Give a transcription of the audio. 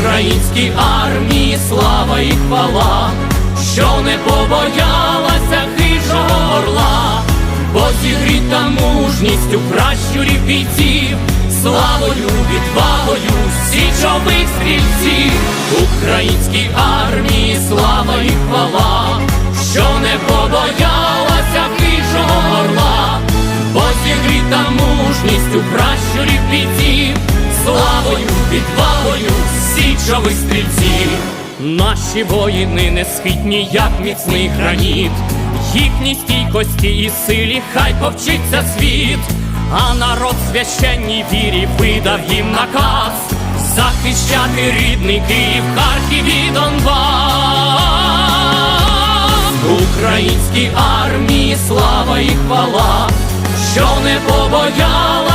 Українській армії слава і хвала, що не побоялася хижого орла, бо зігріта мужністю пращурів бійців, славою, відвагою січових стрільців, Українській армії слава і хвала, що не побоялася хижого орла, бо зігріта мужністю пращурів бійців, славою, відвагою січових стрільців. Наші воїни не схитні, як міцний граніт, їхній стійкості і силі хай повчиться світ, а народ священній вірі видав їм наказ захищати рідний Київ, Харків і Донбас. Українській армії слава і хвала, що не побоялася